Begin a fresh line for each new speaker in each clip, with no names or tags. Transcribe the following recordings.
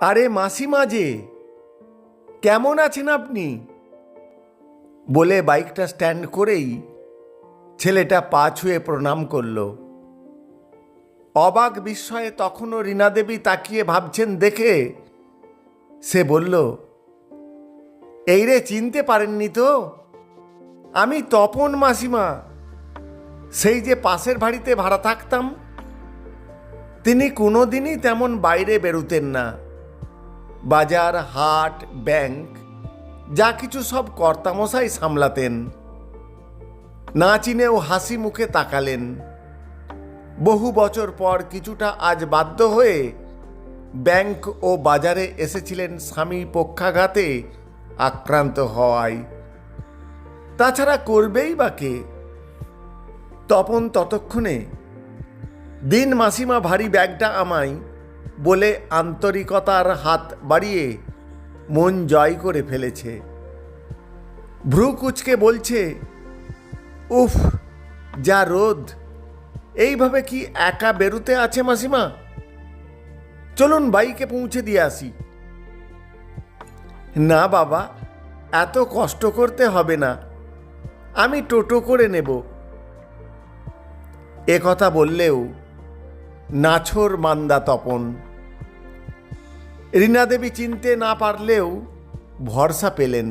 আরে মাসিমা যে, কেমন আছেন আপনি? বলে বাইকটা স্ট্যান্ড করেই ছেলেটা পা ছুঁয়ে প্রণাম করল। অবাক বিস্ময়ে তখনও রীনা দেবী তাকিয়ে ভাবছেন দেখে সে বলল, এই রে, চিনতে পারেননি তো? আমি তপন মাসিমা। সেই যে পাশের বাড়িতে ভাড়া থাকতাম, তিনি কোনোদিনই তেমন বাইরে বেরোতেন না। বাজার, হাট, ব্যাংক, যা কিছু সব কর্তামশাই সামলাতেন। না চিনেও হাসি মুখে তাকালেন। বহু বছর পর কিছুটা আজ বাধ্য হয়ে ব্যাংক ও বাজারে এসেছিলেন স্বামী পক্ষাঘাতে আক্রান্ত হওয়ায়। তাছাড়া করবেই বা কে? তপন ততক্ষণে, দিন মাসিমা, ভারী ব্যাগটা আমায় বলে আন্তরিকতার হাত বাড়িয়ে মন জয় করে ফেলেছে। ভ্রু কুচকে বলছে, উফ, যা রোদ। এইভাবে কি একা বেরুতে আছে মাসিমা? চলুন বাইকে পৌঁছে দিয়ে আসি। না বাবা, এত কষ্ট করতে হবে না। আমি টোটো করে নেব। এ কথা বললেও নাছর মান্দা তপন রীনা দেবী চিনতে না পারলেও ভরসা পেলেন।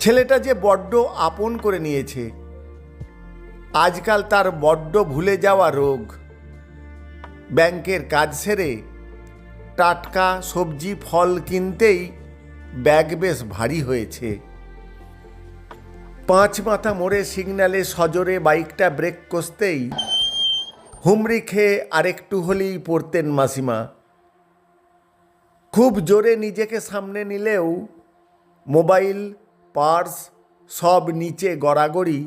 ছেলেটা যে বড্ড আপন করে নিয়েছে, আজকাল তার বড্ড ভুলে যাওয়া রোগ। ব্যাংকের কাজ সেরে টাটকা সবজি, ফল কিনতেই ব্যাগ বেশ ভারী হয়েছে। পাঁচ মাথা মোড়ে সিগন্যালে সজোরে বাইকটা ব্রেক কষতেই হুমড়ি খেয়ে আরেকটু হলেই পড়তেন মাসিমা। খুব জোরে নিজেকে সামনে নিলেও মোবাইল, পার্স সব নিচে গড়াগড়ি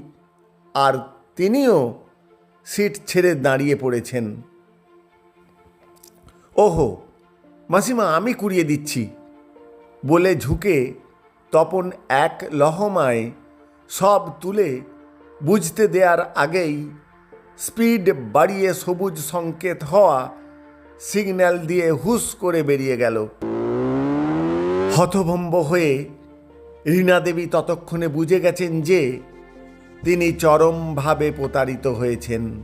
আর তিনিও সিট ছেড়ে দাঁড়িয়ে পড়েছেন। ওহো, মাসিমা, আমি কুড়িয়ে দিচ্ছি। বলে ঝুঁকে তপন এক লহমায় সব তুলে বুঝতে দেওয়ার আগেই স্পিড বাড়িয়ে সবুজ সংকেত হওয়া সিগন্যাল দিয়ে হুস করে বেরিয়ে গেল। হতভম্ব হয়ে রীনা দেবী ততক্ষণে বুঝে গেছেন যে তিনি চরমভাবে প্রতারিত হয়েছেন।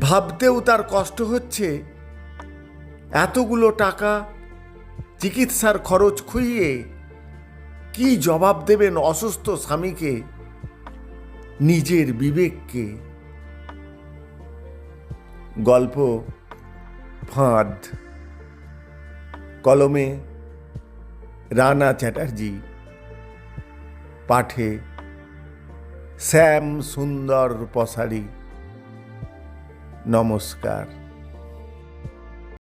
ভাবতেও তার কষ্ট হচ্ছে। এতগুলো টাকা চিকিৎসার খরচ খুইয়ে কি জবাব দেবেন অসুস্থ স্বামীকে, নিজের বিবেককে? গল্প ফাঁদ কলমে রানা চ্যাটার্জি পাঠে শ্যাম সুন্দর পসারি নমস্কার।